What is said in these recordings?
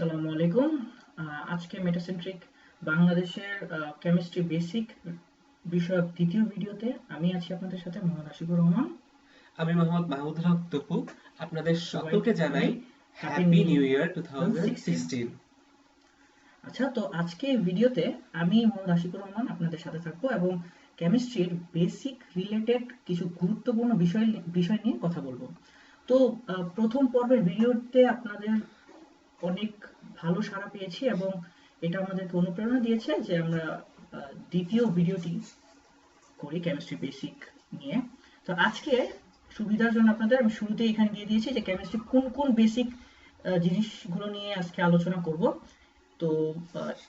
আসসালামু আলাইকুম। আজকে মেটাসেন্ট্রিক বাংলাদেশের কেমিস্ট্রি বেসিক বিষয়ক দ্বিতীয় ভিডিওতে আমি আছি আপনাদের সাথে মোহাম্মদ আশিকুর রহমান। আমি মোহাম্মদ মাহমুদুল হক তপু। আপনাদের সকলকে জানাই happy new year two thousand sixteen আচ্ছা তো আজকে ভিডিওতে আমি মোহাম্মদ আশিকুর রহমান আপনাদের সাথে থাকব এবং কেমিস্ট্রির বেসিক রিলেটেড কিছু গুরুত্বপূর্ণ বিষয় বিষয় নিয়ে কথা বলব। তো প্রথম পর্বের ভিডিওতে আপনাদের অনেক ভালো সাড়া পেয়েছি এবং এটা আমাদেরকে অনুপ্রেরণা দিয়েছে যে আমরা দ্বিতীয় ভিডিওটি করি কেমিস্ট্রি বেসিক নিয়ে। তো আজকে সুবিধার জন্য আপনাদের আমি শুরুতেই এখানে দিয়ে দিয়েছি যে কেমিস্ট্রি কোন কোন বেসিক জিনিসগুলো নিয়ে আজকে আলোচনা করব। তো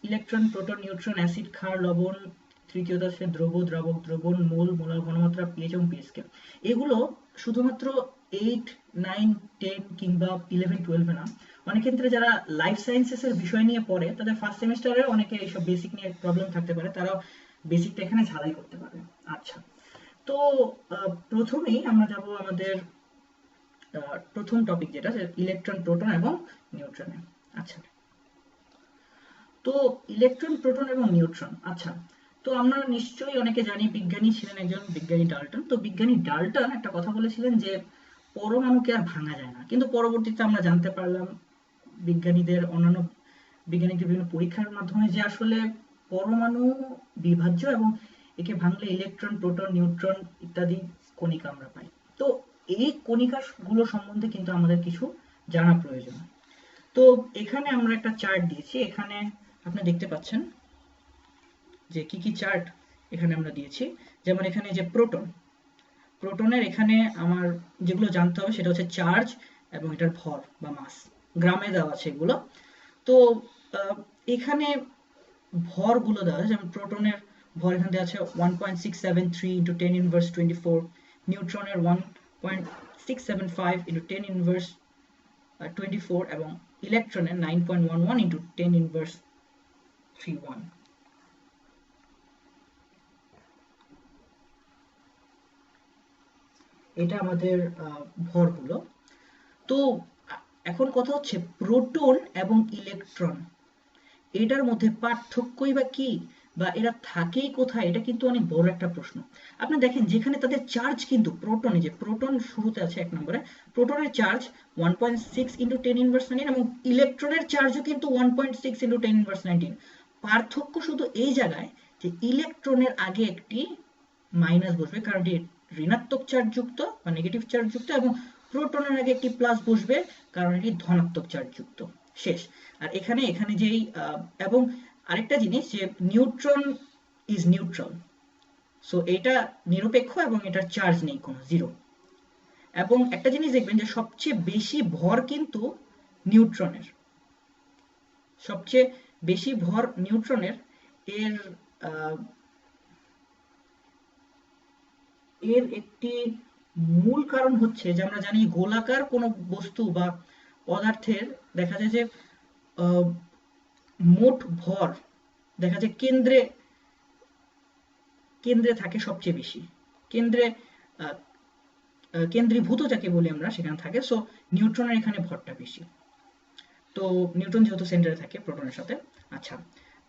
ইলেকট্রন প্রোটন নিউট্রন অ্যাসিড ক্ষার, লবণ তৃতীয়ত আছে দ্রব, দ্রাবক, দ্রবণ, মোল, মোলার ঘনমাত্রা পিএইচ এবং পিএস স্কেল এগুলো শুধুমাত্র এইট নাইন টেন কিংবা ইলেভেন টুয়েলভে না। অনেক ক্ষেত্রে যারা লাইফ সায়েন্সেস এর বিষয় নিয়ে পড়ে, তাদের ফার্স্ট সেমিস্টারে অনেকে এইসব বেসিক নিয়ে প্রবলেম থাকতে পারে। তারাও বেসিকটা এখানে ঝালাই করতে পারে। আচ্ছা। তো প্রথমেই আমরা যাব আমাদের প্রথম টপিক যেটা ইলেকট্রন প্রোটন এবং নিউট্রনে আচ্ছা। তো ইলেকট্রন প্রোটন এবং নিউট্রন আচ্ছা। তো আমরা নিশ্চয়ই অনেকে জানি, বিজ্ঞানী ছিলেন একজন বিজ্ঞানী ডাল্টন। তো বিজ্ঞানী ডাল্টন একটা কথা বলেছিলেন যে, পরমাণুকে আর ভাঙা যায় না। কিন্তু পরবর্তীতে আমরা জানতে পারলাম বিজ্ঞানীদের অন্যান্য বিজ্ঞানীদের বিভিন্ন পরীক্ষার মাধ্যমে যে আসলে পরমাণু বিভাজ্য এবং একে ভাঙলে ইলেকট্রন প্রোটন নিউট্রন ইত্যাদি কণিকা আমরা পাই। তো এই কণিকা গুলো সম্বন্ধে কিন্তু আমাদের কিছু জানা প্রয়োজন। তো এখানে আমরা একটা চার্ট দিয়েছি। এখানে আপনি দেখতে পাচ্ছেন যে কি কি চার্ট এখানে আমরা দিয়েছি। যেমন এখানে যে প্রোটন প্রোটনের এখানে আমার যেগুলো জানতে হবে সেটা হচ্ছে চার্জ এবং এটার ভর বা মাস গ্রামে দেওয়া আছে এগুলো। তো এখানে ভরগুলো দেওয়া আছে, যেমন প্রোটনের ভর এখানে দেওয়া আছে one point six seven three into ten inverse twenty four নিউট্রনের one point six seven five into ten inverse twenty four এবং ইলেকট্রনের nine point one one into ten inverse three one এটা আমাদের ভরগুলো। তো এখন কথা হচ্ছে প্রোটন এবং ইলেকট্রন। এটার মধ্যে পার্থক্যই বা কি বা এরা থাকেই কোথায়, এটা কিন্তু অনেক বড় একটা প্রশ্ন। আপনি দেখেন, যেখানে তাদের চার্জ কিন্তু প্রোটনে যে প্রোটন শুরুতে আছে এক নম্বরে প্রোটনের charge one point six into ten inverse nine এবং ইলেকট্রনের চার্জও কিন্তু one point six into ten inverse nineteen পার্থক্য শুধু এই জায়গায় যে ইলেকট্রনের আগে একটি মাইনাস বসবে, কারণ এটি ঋণাত্মক চার্জ যুক্ত বা নেগেটিভ চার্জ যুক্ত এবং প্রোটনের আগে একটি প্লাস বসবে, কারণ এটি ধনাত্মক চার্জ যুক্ত। শেষ। আর এখানে এখানে যেই এবং আরেকটা জিনিস যে নিউট্রন ইজ নিউট্রাল সো এটা নিরপেক্ষ এবং এটার চার্জ নেই কোনো জিরো এবং একটা জিনিস দেখবেন যে সবচেয়ে বেশি ভর কিন্তু নিউট্রনের সবচেয়ে বেশি ভর নিউট্রনের এর এর একটি মূল কারণ হচ্ছে যে আমরা জানি গোলাকার কোনো বস্তু বা পদার্থের দেখা যায় যে মোট ভর দেখা যায় কেন্দ্রে কেন্দ্রে থাকে সবচেয়ে বেশি। কেন্দ্রে কেন্দ্রীভূত যাকে বলি আমরা, সেখানে থাকে। সো নিউট্রনের এখানে ভরটা বেশি। তো, নিউট্রন যেহেতু সেন্টারে থাকে প্রোটনের সাথে। আচ্ছা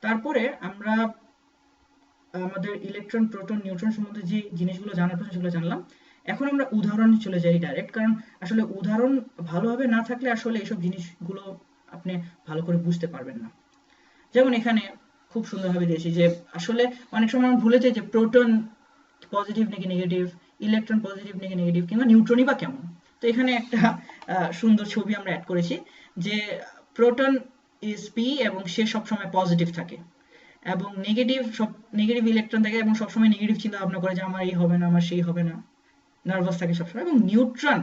তারপরে আমরা আমাদের ইলেকট্রন, প্রোটন, নিউট্রন সম্বন্ধে যে জিনিসগুলো জানার প্রশ্ন সেগুলো জানলাম। এখন আমরা উদাহরণে চলে যাই ডাইরেক্ট কারণ আসলে উদাহরণ ভালোভাবে না থাকলে আসলে এইসব জিনিসগুলো আপনি ভালো করে বুঝতে পারবেন না। যেমন এখানে খুব সুন্দরভাবে দিয়েছি যে আসলে অনেক সময় আমরা ভুলে যাই যে প্রোটন পজিটিভ নাকি নেগেটিভ ইলেকট্রন পজিটিভ নাকি নেগেটিভ কিংবা নিউট্রনই বা কেমন। তো এখানে একটা সুন্দর ছবি আমরা অ্যাড করেছি যে প্রোটন ইজ পি এবং সে সবসময় পজিটিভ থাকে এবং নেগেটিভ সব নেগেটিভ ইলেকট্রন থাকে এবং সবসময় নেগেটিভ চিন্তা ভাবনা করে যে আমার এই হবে না, আমার সেই হবে না। নার্ভাস থাকে সবসময় এবং নিউট্রন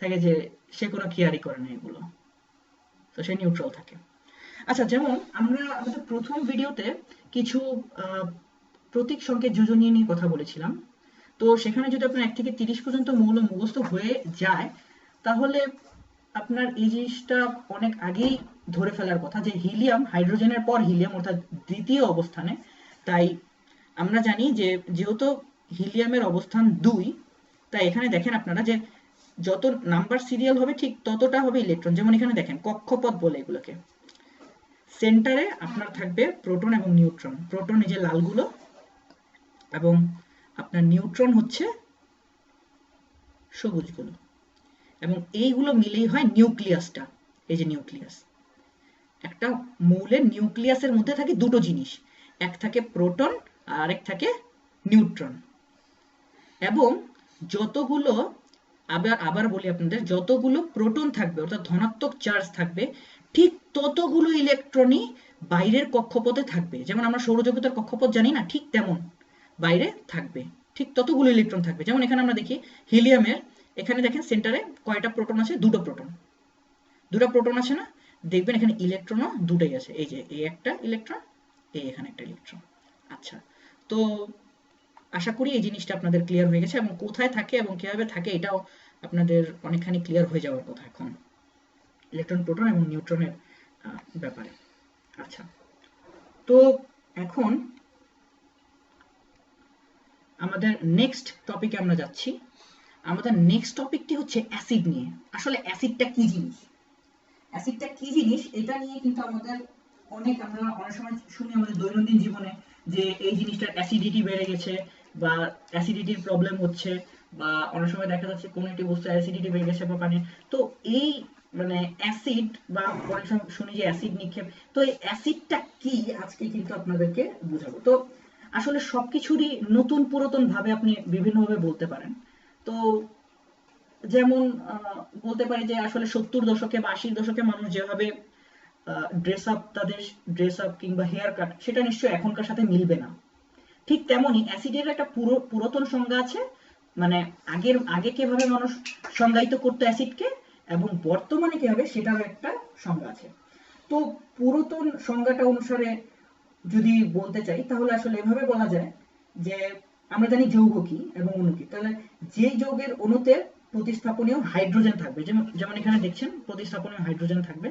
থাকে যে সে কোনো কেয়ারই করে না এগুলো। তো সে নিউট্রাল থাকে। আচ্ছা যেমন আমরা আমাদের প্রথম ভিডিওতে কিছু প্রতীক সংকেত যোজনী নিয়ে কথা বলেছিলাম। তো সেখানে যদি আপনার এক থেকে তিরিশ পর্যন্ত মৌল মুখস্থ হয়ে যায়, তাহলে আপনার এই জিনিসটা অনেক আগেই ধরে ফেলার কথা যে হিলিয়াম, হাইড্রোজেনের পর হিলিয়াম অর্থাৎ দ্বিতীয় অবস্থানে। তাই আমরা জানি যে যেহেতু হিলিয়ামের অবস্থান দুই তাই এখানে দেখেন আপনারা যে যত নাম্বার সিরিয়াল হবে ঠিক ততটা হবে ইলেকট্রন যেমন এখানে দেখেন কক্ষপথ বলে এগুলোকে। সেন্টারে আপনার থাকবে প্রোটন এবং নিউট্রন প্রোটন এই যে লালগুলো এবং আপনার নিউট্রন হচ্ছে সবুজগুলো। এবং এইগুলো মিলেই হয় নিউক্লিয়াসটা এই যে নিউক্লিয়াস একটা মৌলের নিউক্লিয়াসের মধ্যে থাকে দুটো জিনিস। এক থাকে প্রোটন আর এক থাকে নিউট্রন এবং যতগুলো, আবার আবার বলি আপনাদের, যতগুলো প্রোটন থাকবে, অর্থাৎ ধনাত্মক চার্জ থাকবে, ঠিক ততগুলো ইলেকট্রনই বাইরের কক্ষপথে থাকবে। যেমন আমরা সৌরজগতের কক্ষপথ জানি না, ঠিক তেমন বাইরে থাকবে। ঠিক ততগুলো ইলেকট্রন থাকবে। যেমন এখানে আমরা দেখি হিলিয়ামের, এখানে দেখেন সেন্টারে কয়টা প্রোটন আছে? দুটো প্রোটন দুটো প্রোটন আছে না? দেখবেন এখানে ইলেকট্রনও দুটোই আছে। এই যে, এই একটা ইলেকট্রন এই এখানে একটা ইলেকট্রন আচ্ছা তো আশা করি এই জিনিসটা আপনাদের ক্লিয়ার হয়ে গেছে এবং কোথায় থাকে এবং কীভাবে থাকে এটাও আপনাদের অনেকখানি ক্লিয়ার হয়ে যাওয়ার কথা এখন। ইলেকট্রন প্রোটন এবং নিউট্রনের ব্যাপারে। আচ্ছা। তো এখন আমাদের নেক্সট টপিকে আমরা যাচ্ছি। আমাদের নেক্সট টপিকটি হচ্ছে অ্যাসিড নিয়ে। আসলে অ্যাসিডটা কি জিনিস? অ্যাসিডটা কি জিনিস? এটা নিয়ে কিন্তু আমাদের অনেক আমরা অনেক সময় শুনি আমাদের দৈনন্দিন জীবনে যে এই জিনিসটার অ্যাসিডিটি বেড়ে গেছে বা অ্যাসিডিটির প্রবলেম হচ্ছে বা অনেক সময় দেখা যাচ্ছে কোনো একটি বস্তু অ্যাসিডিটি বেড়ে গেছে বা পানি তো এই মানে অ্যাসিড বা অনেক সময় শুনি যে অ্যাসিড নিক্ষেপ, তো এই অ্যাসিডটা কি? আজকে কিন্তু আপনাদেরকে বোঝাবো। তো আসলে সবকিছুরই নতুন পুরাতন ভাবে আপনি বিভিন্নভাবে বলতে পারেন। তো যেমন বলতে পারি যে আসলে সত্তর দশকে বা আশির দশকে মানুষ যেভাবে ড্রেস আপ তাদের ড্রেস আপ কিংবা হেয়ার কাট সেটা নিশ্চয়ই এখনকার সাথে মিলবে না। ঠিক তেমনই অ্যাসিডের একটা পুরো, পুরাতন সংজ্ঞা আছে। মানে আগের, আগে কীভাবে মানুষ সংজ্ঞায়িত করতো অ্যাসিডকে এবং বর্তমানে কীভাবে সেটারও একটা সংজ্ঞা আছে। তো পুরাতন সংজ্ঞাটা অনুসারে যদি বলতে চাই, তাহলে আসলে এভাবে বলা যায় যে আমরা জানি যৌগ কি এবং অণু কি। তাহলে যে যৌগের অণুতে প্রতিস্থাপনীয় হাইড্রোজেন থাকবে যেমন এখানে দেখছেন, প্রতিস্থাপনীয় হাইড্রোজেন থাকবে।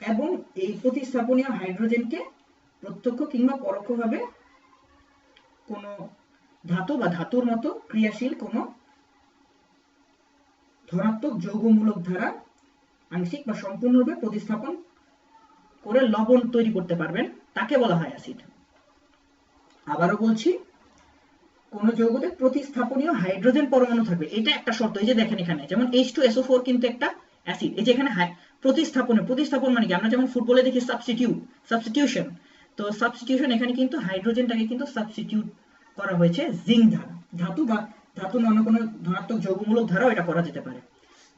এবং এই প্রতিস্থাপনীয় হাইড্রোজেনকে প্রত্যক্ষ কিংবা পরোক্ষভাবে কোনো ধাতু বা ধাতুর মতো ক্রিয়াশীল কোনো ধনাত্মক যৌগমূলক ধারা আংশিক বা সম্পূর্ণরূপে প্রতিস্থাপন করে লবণ তৈরি করতে পারবেন, তাকে বলা হয় অ্যাসিড। আবারও বলছি, কোন যৌগতে প্রতিস্থাপনীয় হাইড্রোজেন পরমাণু থাকবে, এটা একটা শর্ত, এই যে দেখেন এখানে, যেমন H2SO4 কিন্তু একটা অ্যাসিড, এই যে এখানে প্রতিস্থাপনে প্রতিস্থাপন মানে কি? আমরা যেমন ফুটবলে দেখি সাবস্টিটিউট সাবস্টিটিউশন তো সাবস্টিটিউশন এখানে কিন্তু হাইড্রোজেনটাকে কিন্তু সাবস্টিটিউট করা হয়েছে জিঙ্ক ধারা ধাতু বা ধাতু অন্য কোনো ধনাত্মক যৌগমূলক ধারাও এটা করা যেতে পারে।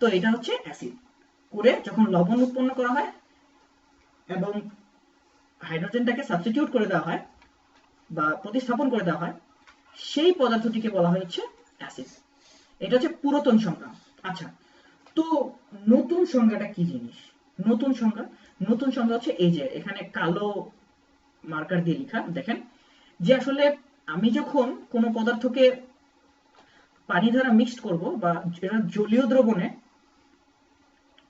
তো এটা হচ্ছে অ্যাসিড করে যখন লবণ উৎপন্ন করা হয় এবং হাইড্রোজেনটাকে সাবস্টিটিউট করে দেওয়া হয় বা প্রতিস্থাপন করে দেওয়া হয়, সেই পদার্থটিকে বলা হয়েছে অ্যাসিড এটা হচ্ছে পুরাতন সংজ্ঞা। আচ্ছা তো নতুন সংজ্ঞাটা কি জিনিস? নতুন সংজ্ঞা? নতুন সংজ্ঞা হচ্ছে এই যে, এখানে কালো মার্কার দিয়ে লেখা দেখেন। যে আসলে আমি যখন কোনো পদার্থকে পানি দ্বারা মিক্সড করব বা যেটা জলীয় দ্রবণে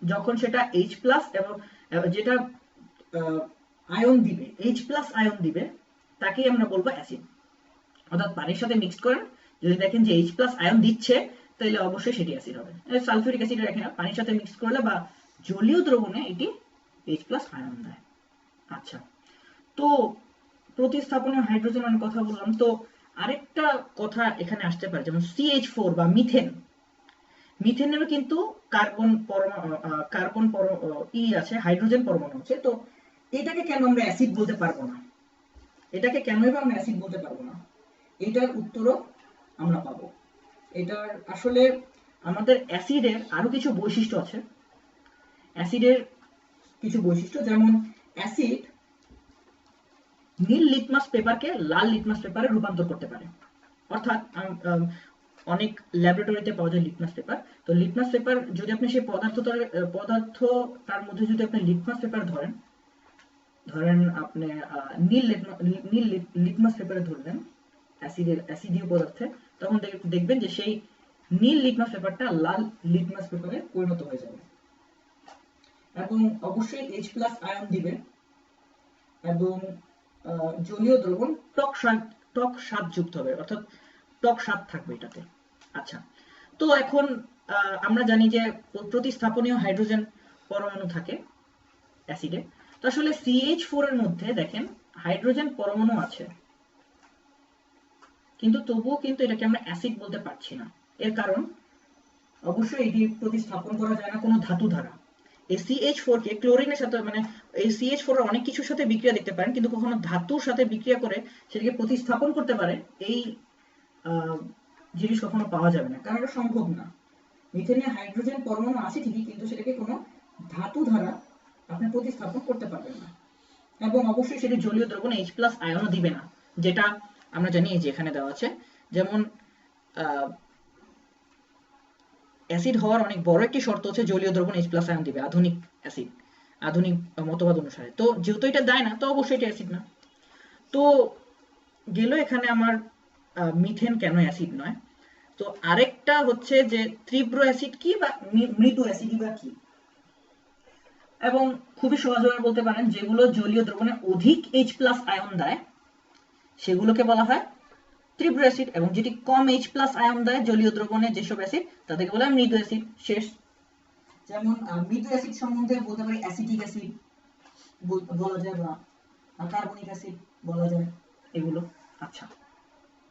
যখন সেটা এইচ প্লাস এবং যেটা আয়ন দিবে এইচ প্লাস আয়ন দিবে তাকেই আমরা বলব অ্যাসিড অর্থাৎ পানির সাথে মিক্সড করেন যদি দেখেন যে এইচ প্লাস আয়ন দিচ্ছে তাহলে অবশ্যই সেটি অ্যাসিড হবে। সালফিউরিক অ্যাসিড রাখেন না, পানির সাথে মিক্স করলে বা জলীয় দ্রবণে এটি এইচ প্লাস আয়ন দেয়। আচ্ছা। তো প্রতিস্থাপনীয় হাইড্রোজেন আমি কথা বললাম। তো আরেকটা কথা এখানে আসতে পারে, যেমন সিএইচ ফোর বা মিথেন মিথেনেরও কিন্তু কার্বন পরমাণু কার্বন ই আছে হাইড্রোজেন পরমাণু আছে। তো এটাকে কেন আমরা অ্যাসিড বলতে পারব না? এটাকে কেনই বা আমরা অ্যাসিড বলতে পারব না? এটার উত্তরও আমরা পাবো। এটার আসলে আমাদের অ্যাসিডের আরও কিছু বৈশিষ্ট্য আছে। অ্যাসিডের কিছু বৈশিষ্ট্য, যেমন অ্যাসিড নীল লিটমাস পেপারকে লাল লিটমাস পেপারে রূপান্তর করতে পারে। অর্থাৎ অনেক ল্যাবরেটরিতে পাওয়া যায় লিটমাস পেপার তো লিটমাস পেপার যদি আপনি সেই পদার্থটার পদার্থ তার মধ্যে যদি আপনি লিটমাস পেপার ধরেন ধরেন আপনি নীল নীল লিটমাস পেপারে ধরলেন অ্যাসিডের অ্যাসিডীয় পদার্থে, তখন দেখ- দেখবেন যে সেই নীল লিটমাস পেপারটা লাল লিটমাস পেপারে পরিণত হয়ে যাবে। এবং অবশ্যই এইচ প্লাস আয়ন দিবে। এবং জলীয় দ্রবণ টক টক স্বাদ যুক্ত হবে, অর্থাৎ টক স্বাদ থাকবে এটাতে। আচ্ছা তো এখন আমরা জানি যে প্রতিস্থাপনীয় হাইড্রোজেন পরমাণু থাকে, অ্যাসিডে। তো আসলে সিএইচ ফোর এর মধ্যে দেখেন, হাইড্রোজেন পরমাণু আছে। কিন্তু তবুও কিন্তু এটাকে আমরা অ্যাসিড বলতে পারছি না। এর কারণ, অবশ্যই এটি প্রতিস্থাপন করা যায় না কোনো ধাতু দ্বারা। মানে কখনো ধাতুর সাথে বিক্রিয়া করে সেটাকে প্রতিস্থাপন করতে পারে, এই জিনিস কখনো পাওয়া যাবে না। কারণ সম্ভব না। মিথেনে হাইড্রোজেন পরমাণু আছে ঠিকই, কিন্তু সেটাকে কোনো ধাতু দ্বারা আপনি প্রতিস্থাপন করতে পারবেন না। এবং অবশ্যই সেটি জলীয় দ্রবণে এইচ প্লাস আয়নও দিবে না, যেটা আমরা জানি যে এখানে দেওয়া আছে। যেমন অ্যাসিড হওয়ার অনেক বড় একটি শর্ত হচ্ছে জলীয় দ্রবণ প্লাস আয়ন দিবে, আধুনিক অ্যাসিড, আধুনিক মতবাদ অনুসারে। তো যেহেতু এটা দেয় না, তো অবশ্যই এটা অ্যাসিড না। তো গেল এখানে আমার মিথেন কেন অ্যাসিড নয়? তো আরেকটা হচ্ছে যে তীব্র অ্যাসিড কি বা মৃদু অ্যাসিড বা কি? এবং খুবই সহজভাবে বলতে পারেন, যেগুলো জলীয় দ্রবণে অধিক প্লাস আয়ন দেয়, সেগুলোকে বলা হয় তীব্র অ্যাসিড এবং যেটি কম এইচ প্লাস আয়ন দেয় জলীয় দ্রবণে যেসব অ্যাসিড তাদেরকে বলা হয় মৃদু অ্যাসিড। শেষ। যেমন মৃদু অ্যাসিড সম্বন্ধে বলতে পারি অ্যাসিটিক অ্যাসিড বলা যায় বা কার্বনিক অ্যাসিড বলা যায়। এগুলো। আচ্ছা।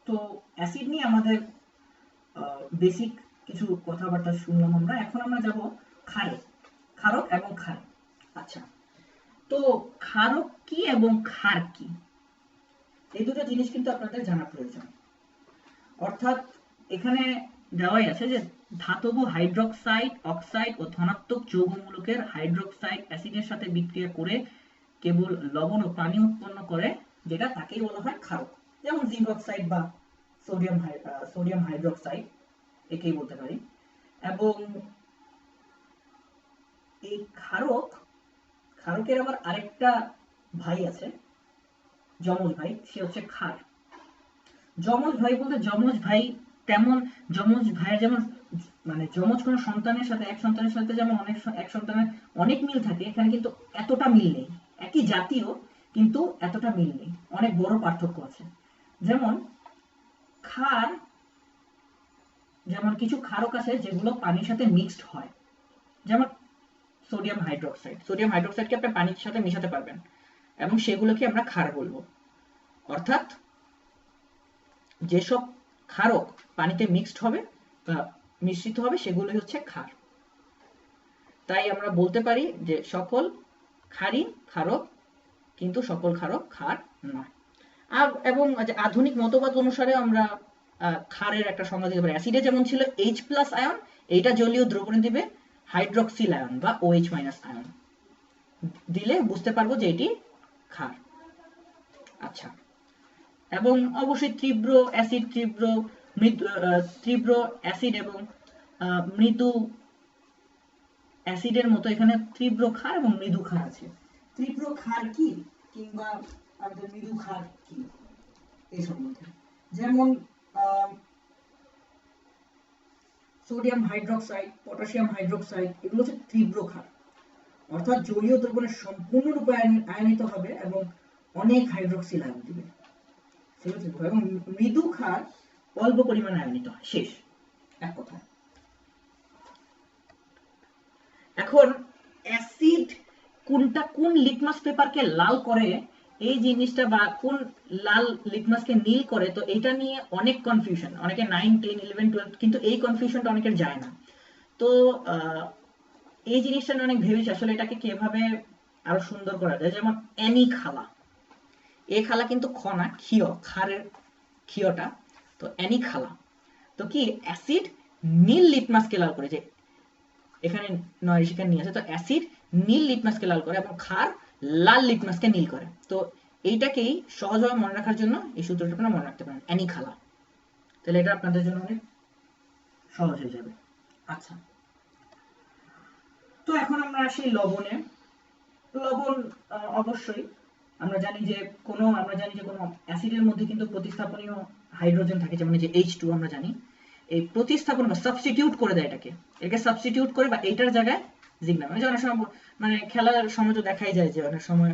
তো অ্যাসিড নিয়ে আমাদের বেসিক কিছু কথাবার্তা শুনলাম আমরা। এখন আমরা যাব ক্ষারে ক্ষারক এবং ক্ষার। আচ্ছা। তো ক্ষারক কি এবং ক্ষার কি? এই দুটো জিনিস কিন্তু আপনাদের জানা প্রয়োজন। অর্থাৎ এখানে দেওয়াই আছে যে ধাতব হাইড্রোক্সাইড, অক্সাইড ও ধনাত্মক যৌগমূলকের হাইড্রোক্সাইড অ্যাসিডের সাথে বিক্রিয়া করে কেবল লবণ ও পানি উৎপন্ন করে, যেটা তাকেই বলা হয় ক্ষারক। যেমন জিঙ্ক অক্সাইড বা সোডিয়াম সোডিয়াম হাইড্রোক্সাইড, একেই বলতে পারি। এবং এই ক্ষারক, ক্ষারকের আবার আরেকটা ভাই আছে, যমজ ভাই, সে হচ্ছে ক্ষার। যমজ ভাই বলতে যমজ ভাই তেমন, যমজ ভাইয়ের যেমন মানে যমজ কোনো সন্তানের সাথে, এক সন্তানের সাথে যেমন অনেক এক সন্তানের অনেক মিল থাকে, এখানে কিন্তু এতটা মিল নেই। একই জাতীয়, কিন্তু এতটা মিল নেই। অনেক বড় পার্থক্য আছে। যেমন ক্ষার যেমন কিছু ক্ষারক আছে যেগুলো পানির সাথে মিক্সড হয়। যেমন সোডিয়াম হাইড্রোক্সাইড সোডিয়াম হাইড্রোক্সাইডকে আপনি পানির সাথে মিশাতে পারবেন। এবং সেগুলোকে আমরা ক্ষার বলব। অর্থাৎ যেসব ক্ষারক পানিতে মিক্সড হবে মিশ্রিত হবে, সেগুলোই হচ্ছে ক্ষার তাই আমরা বলতে পারি যে সকল ক্ষারই ক্ষারক কিন্তু সকল ক্ষারক ক্ষার নয়। আর এবং আধুনিক মতবাদ অনুসারে আমরা ক্ষারের একটা সংজ্ঞা দিতে পারি। অ্যাসিডে যেমন ছিল এইচ প্লাস আয়ন এইটা জলীয় দ্রবণে দিবে হাইড্রক্সিল আয়ন বা ওএইচ মাইনাস আয়ন দিলে বুঝতে পারব যে এটি ক্ষার আচ্ছা। এবং অবশ্যই তীব্র অ্যাসিড, তীব্র মৃদু তীব্র অ্যাসিড এবং মৃদু অ্যাসিডের মতো এখানে তীব্র ক্ষার এবং মৃদু ক্ষার আছে। তীব্র ক্ষার কি? কিংবা আমাদের মৃদু ক্ষার কি? এই সম্বন্ধে। যেমন সোডিয়াম হাইড্রোক্সাইড, পটাশিয়াম হাইড্রোক্সাইড, এগুলো হচ্ছে তীব্র ক্ষার। অর্থাৎ জলীয় দ্রবণে সম্পূর্ণরূপে আয়নি- আয়নিত হবে এবং অনেক হাইড্রোক্সিল আয়ন দিবে। তীব্র এবং মৃদু ক্ষার অল্প পরিমাণে আয়নিত হয়। শেষ। এক কথায় এখন অ্যাসিড কোনটা কোন লিটমাস পেপারকে লাল করে, এই জিনিসটা বা কোন লাল লিটমাসকে নীল করে, তো এটা নিয়ে অনেক কনফিউশন অনেকে নাইন টেন ইলেভেন টুয়েলভ কিন্তু এই কনফিউশনটা অনেকের যায় না। তো এই জিনিসটা নিয়ে অনেক ভেবেছি। আসলে এটাকে কীভাবে আরও সুন্দর করা যায়? যেমন অ্যানি খালা এ খালা কিন্তু খ না, ক্ষীয় খারের ক্ষীয়টা। তো অ্যানি খালা। তো কি? অ্যাসিড নীল লিটমাসকে লাল করে, যে এখানে নয় সেখানে নিয়ে আছে তো অ্যাসিড নীল লিটমাসকে লাল করে এবং ক্ষার লাল লিটমাসকে নীল করে। তো এইটাকেই সহজভাবে মনে রাখার জন্য এই সূত্রটা আপনারা মনে রাখতে পারেন, অ্যানি খালা। তাহলে এটা আপনাদের জন্য অনেক সহজ হয়ে যাবে। আচ্ছা। তো এখন আমরা আসি লবণে। লবণ অবশ্যই আমরা জানি যে কোনো, আমরা জানি যে কোনো অ্যাসিডের মধ্যে কিন্তু প্রতিস্থাপনীয় হাইড্রোজেন থাকে, যেমন যে এইচ টু আমরা জানি। এই প্রতিস্থাপন বা সাবস্টিটিউট করে দেয় এটাকে। এটাকে সাবস্টিটিউট করে বা এইটার জায়গায় জিগ নামে মানে অনেক সময় মানে খেলার সময় তো দেখাই যায় যে অনেক সময়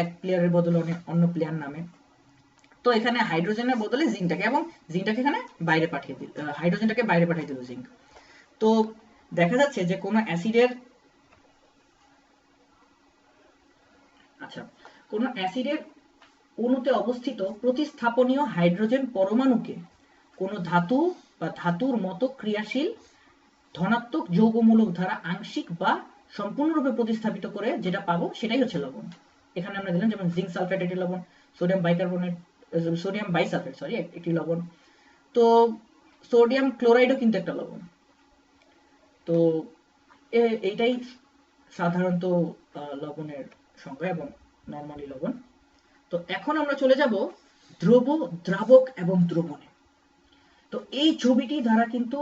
এক প্লেয়ারের বদলে অনেক অন্য প্লেয়ার নামে। তো এখানে হাইড্রোজেনের বদলে জিঙ্কটাকে এবং জিঙ্কটাকে এখানে বাইরে পাঠিয়ে দিল হাইড্রোজেনটাকে বাইরে পাঠিয়ে দিল জিঙ্ক তো দেখা যাচ্ছে যে কোনো অ্যাসিডের আচ্ছা কোনো অ্যাসিডের অণুতে অবস্থিত প্রতিস্থাপনীয় হাইড্রোজেন পরমাণুকে কোনো ধাতু বা ধাতুর মতো ক্রিয়াশীল, ধনাত্মক যৌগমূলক দ্বারা আংশিক বা সম্পূর্ণরূপে প্রতিস্থাপিত করে যেটা পাবো সেটাই হচ্ছে লবণ। এখানে আমরা দিলাম যেমন জিঙ্ক সালফেট একটি লবণ sodium bicarbonate sodium bisulphate sorry একটি লবণ। তো সোডিয়াম ক্লোরাইডও কিন্তু একটা লবণ। তো এইটাই সাধারণত লবণের সংজ্ঞা এবং নর্মালি লবণ। তো এখন আমরা চলে যাব দ্রব, দ্রাবক এবং দ্রবণে। তো এই ছবিটি দ্বারা কিন্তু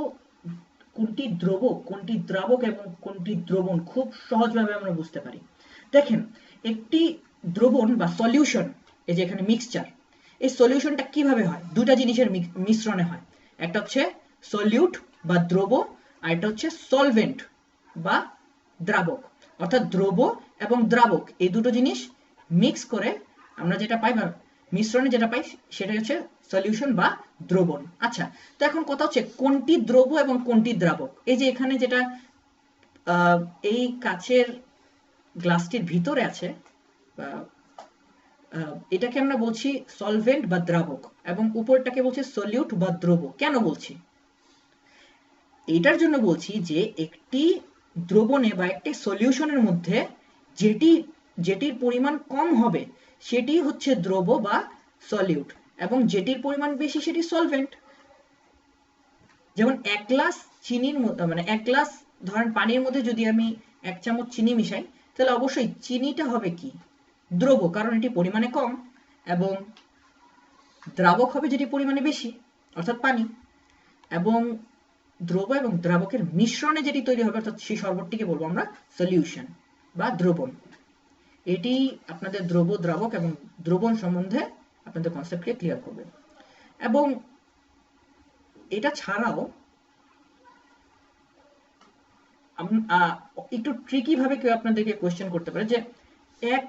কোনটি দ্রবক কোনটি দ্রাবক এবং কোনটি দ্রবণ খুব সহজভাবে আমরা বুঝতে পারি। দেখেন, একটি দ্রবণ বা সলিউশন এই যে এখানে মিক্সচার এই সলিউশনটা কীভাবে হয়? দুটা জিনিসের মিশ্রণে হয়। একটা হচ্ছে সলিউট বা দ্রব, আর একটা হচ্ছে সলভেন্ট বা দ্রাবক। অর্থাৎ দ্রব এবং দ্রাবক, এই দুটো জিনিস মিক্স করে আমরা যেটা পাই বা মিশ্রণে যেটা পাই সেটা হচ্ছে সলিউশন বা দ্রবণ। আচ্ছা তো এখন কথা হচ্ছে কোনটি দ্রব এবং কোনটি দ্রাবক? এই যে এখানে যেটা এই কাচের গ্লাসটির ভিতরে আছে এটাকে আমরা বলছি সলভেন্ট বা দ্রাবক এবং উপরটাকে বলছি সলিউট বা দ্রব। কেন বলছি? এটার জন্য বলছি যে একটি দ্রবণে বা একটি সলিউশনের মধ্যে যেটি যেটির পরিমাণ কম হবে, সেটি হচ্ছে দ্রব বা সলিউট এবং যেটির পরিমাণ বেশি সেটি সলভেন্ট যেমন এক গ্লাস চিনির মানে এক গ্লাস ধরেন পানির মধ্যে যদি আমি এক চামচ চিনি মিশাই, তাহলে অবশ্যই চিনিটা হবে কি? দ্রব, কারণ এটি পরিমাণে কম, এবং দ্রাবক হবে যেটি পরিমাণে বেশি, অর্থাৎ পানি। এবং দ্রব এবং দ্রাবকের মিশ্রণে যেটি তৈরি হবে, অর্থাৎ সেই শরবতটিকে বলব আমরা সলিউশন বা দ্রবণ। এটি আপনাদের দ্রব দ্রাবক এবং দ্রবণ সম্বন্ধে আপনাদের কনসেপ্টকে ক্লিয়ার করবে। এবং এটা ছাড়াও একটু ট্রিকি ভাবে কেউ আপনাদেরকে কোয়েশ্চেন করতে পারে যে এক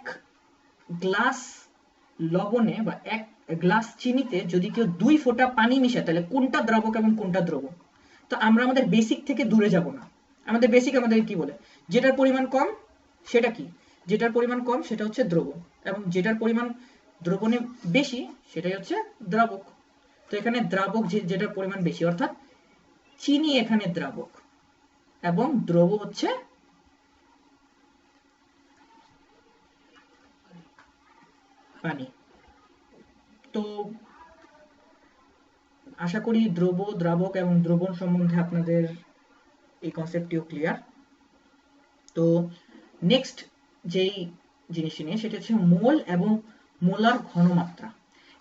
গ্লাস লবণে বা এক গ্লাস চিনিতে যদি কেউ দুই ফোঁটা পানি মিশায়, তাহলে কোনটা দ্রাবক এবং কোনটা দ্রব তো আমরা আমাদের বেসিক থেকে দূরে যাব না। আমাদের বেসিক আমাদের কি বলে? যেটার পরিমাণ কম, সেটা কি? যেটার পরিমাণ কম, সেটা হচ্ছে দ্রব এবং যেটার পরিমাণ দ্রবণে বেশি, সেটাই হচ্ছে দ্রাবক। তো এখানে দ্রাবক যেটার পরিমাণ বেশি, অর্থাৎ চিনি এখানে দ্রাবক। এবং দ্রব হচ্ছে পানি। তো আশা করি দ্রব, দ্রাবক এবং দ্রবণ সম্বন্ধে আপনাদের এই কনসেপ্টটিও ক্লিয়ার তো নেক্সট যেই জিনিসটি নিয়ে, সেটা হচ্ছে মোল এবং মোলার ঘনমাত্রা।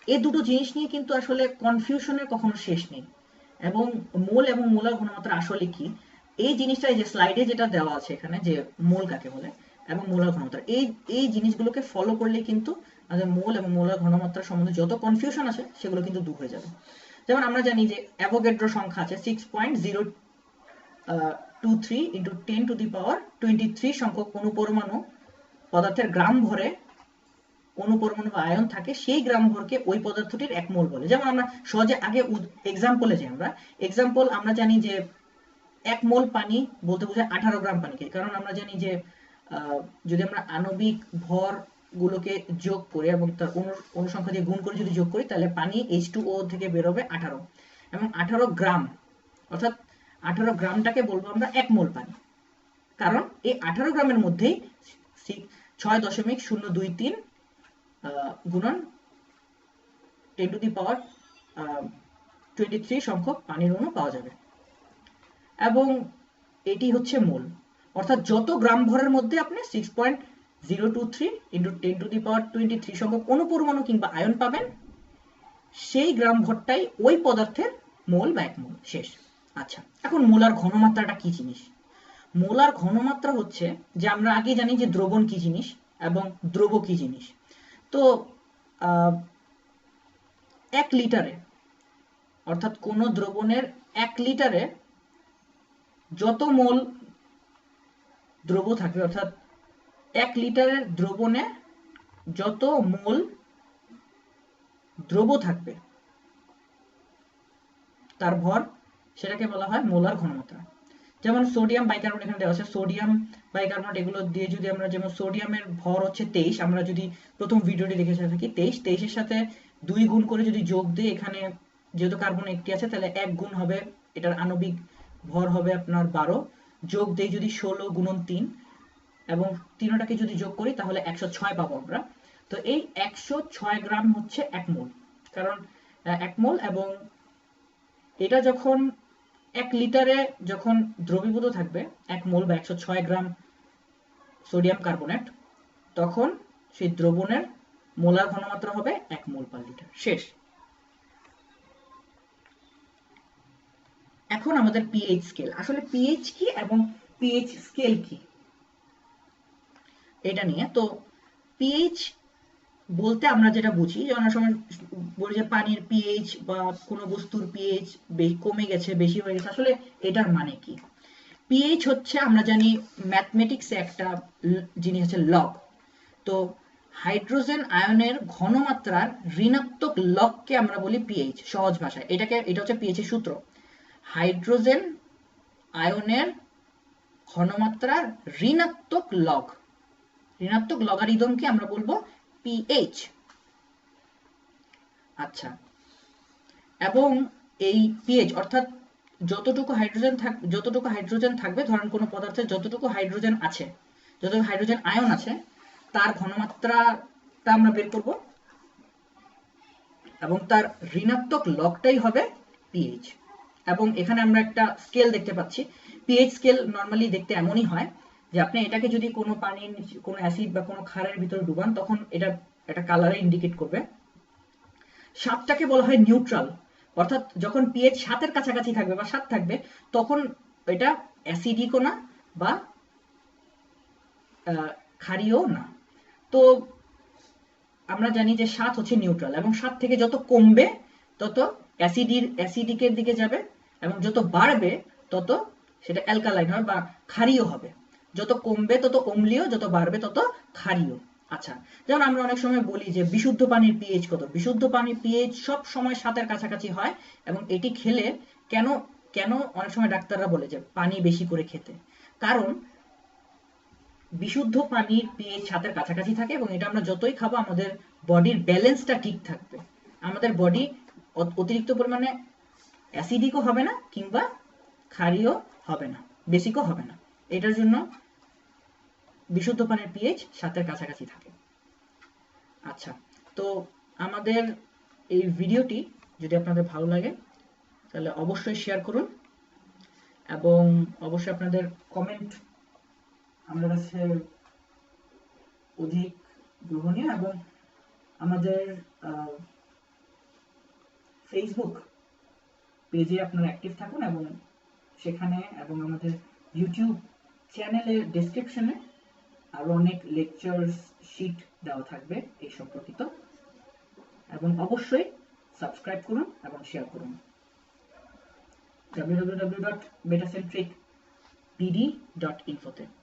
এই দুটো জিনিস নিয়ে কিন্তু আসলে কনফিউশনের কখনো শেষ নেই। এবং মোল এবং মোলার ঘনমাত্রা আসলে কি? এই জিনিসটা এই যে স্লাইডে যেটা দেওয়া আছে এখানে, যে মোল কাকে বলে এবং মোলার ঘনমাত্রা, এই এই জিনিসগুলোকে ফলো করলে কিন্তু আমাদের মোল এবং মোলার ঘনমাত্রা সম্বন্ধে যত কনফিউশন আছে, সেগুলো কিন্তু দূর হয়ে যাবে। যেমন আমরা জানি যে অ্যাভোগেড্রো সংখ্যা আছে six point zero two three into ten to the power twenty three সংখ্যক অনুপরমাণু পদার্থের গ্রাম ভরে অনুপরমাণু বা আয়ন থাকে, সেই গ্রাম ভরকে ওই পদার্থটির এক মোল বলে। যেমন আমরা সহজে আগে এক্সাম্পলে যাই আমরা। এক্সাম্পল আমরা জানি যে এক মোল পানি বলতে বোঝায় আঠারো গ্রাম পানিকে। কারণ আমরা জানি যে যদি আমরা আণবিক ভর গুলোকে যোগ করে এবং তার অনু- অনুসংখ্যা দিয়ে গুণ করে যদি যোগ করি, তাহলে পানি এইচ টু ও থেকে বেরোবে আঠারো। এবং আঠারো গ্রাম, অর্থাৎ আঠারো গ্রামটাকে বলব আমরা এক মোল পানি। কারণ এই আঠারো গ্রামের মধ্যেই ছয় দশমিক শূন্য দুই তিন গুণন ten to the power twenty three সংখ্যক পানির অণু পাওয়া যাবে। এবং এটি হচ্ছে মোল। অর্থাৎ যত গ্রাম ভরের মধ্যে আপনি six point zero two three into ten to the power twenty three সংখ্যক অনুপরমাণু কিংবা আয়ন পাবেন, সেই গ্রাম ভরটাই ওই পদার্থের মোল বা এক মোল। শেষ। আচ্ছা এখন মোলার ঘনমাত্রাটা কি জিনিস? মোলার ঘনমাত্রা হচ্ছে যে আমরা আগে জানি যে দ্রবণ কি জিনিস এবং দ্রব কি জিনিস। তো এক লিটারে, অর্থাৎ কোন দ্রবণের এক লিটারে যত মোল দ্রব থাকবে অর্থাৎ এক লিটারের দ্রবণে যত মোল দ্রব থাকবে, তার ভর সেটাকে বলা হয় মোলার ঘনমাত্রা। যেমন সোডিয়াম বাইকার্বনেট এখানে দেওয়া আছে সোডিয়াম বাইকার্বনেট এগুলো দিয়ে যদি আমরা যেমন সোডিয়ামের ভর হচ্ছে তেইশ, আমরা যদি প্রথম ভিডিওটি দেখে থাকি, তেইশ, তেইশের সাথে দুই গুণ করে যদি যোগ দিই এখানে যেহেতু কার্বন একটি আছে, তাহলে এক গুণ হবে, এটার আণবিক ভর হবে আপনার বারো, যোগ দেই যদি ষোলো গুণন তিন, এবং তিনটাকে যদি যোগ করি, তাহলে একশো ছয় পাবো আমরা। তো এই একশো ছয় গ্রাম হচ্ছে এক মোল, কারণ এক মোল এবং এটা যখন এক লিটারে যখন দ্রবীভূত থাকবে, এক মোল বা একশো ছয় গ্রাম সোডিয়াম কার্বনেট, তখন সেই দ্রবণের মোলার ঘনমাত্রা হবে এক মোল পার লিটার। শেষ। এখন আমাদের পিএইচ স্কেল আসলে পিএইচ কি এবং পিএইচ স্কেল কি? এটা নিয়ে। তো পিএইচ বলতে আমরা যেটা বুঝি, যে অনেক সময় বলি যে পানির পিএইচ বা কোনো বস্তুর পিএইচ কমে গেছে, বেশি হয়ে গেছে, আসলে এটার মানে কি? পিএইচ হচ্ছে আমরা জানি ম্যাথমেটিক্সে একটা জিনিস আছে লগ তো হাইড্রোজেন আয়নের ঘনমাত্রার ঋণাত্মক লগকে আমরা বলি পিএইচ সহজ ভাষায়। এটাকে, এটা হচ্ছে পিএইচ এর সূত্র। হাইড্রোজেন আয়নের ঘনমাত্রার ঋণাত্মক লগ ঋণাত্মক লগারিদমকে আমরা বলব পিএইচ আচ্ছা। এবং এই পিএইচ অর্থাৎ যতটুকু হাইড্রোজেন থাক, যতটুকু হাইড্রোজেন থাকবে, ধরেন কোনো পদার্থে যতটুকু হাইড্রোজেন আছে, যতটুকু হাইড্রোজেন আয়ন আছে, তার ঘনমাত্রাটা আমরা বের করব। এবং তার ঋণাত্মক লগটাই হবে পিএইচ এবং এখানে আমরা একটা স্কেল দেখতে পাচ্ছি। পিএইচ স্কেল নর্মালি দেখতে এমনই হয় যে আপনি এটাকে যদি কোনো পানির কোনো অ্যাসিড বা কোনো ক্ষারের ভিতরে ডুবান তখন এটা একটা কালারে ইন্ডিকেট করবে। সাতটাকে বলা হয় নিউট্রাল অর্থাৎ যখন পিএইচ সাতের কাছাকাছি থাকবে বা সাত থাকবে তখন এটা অ্যাসিডিকও না বা আহ, ক্ষারীয়ও না। তো আমরা জানি যে সাত হচ্ছে নিউট্রাল এবং সাত থেকে যত কমবে তত অ্যাসিডির অ্যাসিডিকের দিকে যাবে এবং যত বাড়বে তত সেটা অ্যালকালাইন হবে বা ক্ষারীয় হবে। যত কমবে তত অম্লীয় যত বাড়বে তত ক্ষারীয়। আচ্ছা যেমন আমরা অনেক সময় বলি যে বিশুদ্ধ পানির পিএইচ কত? বিশুদ্ধ পানির পিএইচ সব সময় সাতের কাছাকাছি হয় এবং এটি খেলে কেন কেন অনেক সময় ডাক্তাররা বলে যে পানি বেশি করে খেতে? কারণ বিশুদ্ধ পানির পিএইচ সাতের কাছাকাছি থাকে এবং এটা আমরা যতই খাব আমাদের বডির ব্যালেন্সটা ঠিক থাকবে। আমাদের বডি অতিরিক্ত পরিমাণে অ্যাসিডিকও হবে না কিংবা ক্ষারীয় হবে না বেসিকও হবে না। এটার জন্য বিশুদ্ধ পানির পিএইচ সাতের কাছাকাছি থাকে। আচ্ছা তো আমাদের এই ভিডিওটি যদি আপনাদের ভালো লাগে, তাহলে অবশ্যই শেয়ার করুন এবং অবশ্যই আপনাদের কমেন্ট আমাদের কাছে অধিক গ্রহণীয় এবং আমাদের ফেসবুক পেজে আপনারা অ্যাক্টিভ থাকুন এবং সেখানে এবং আমাদের ইউটিউব চ্যানেলের ডেসক্রিপশনে আরও অনেক লেকচার্স শিট দেওয়া থাকবে এই সম্পর্কিত। এবং অবশ্যই সাবস্ক্রাইব করুন এবং শেয়ার করুন। www.betacentricpd.info তে।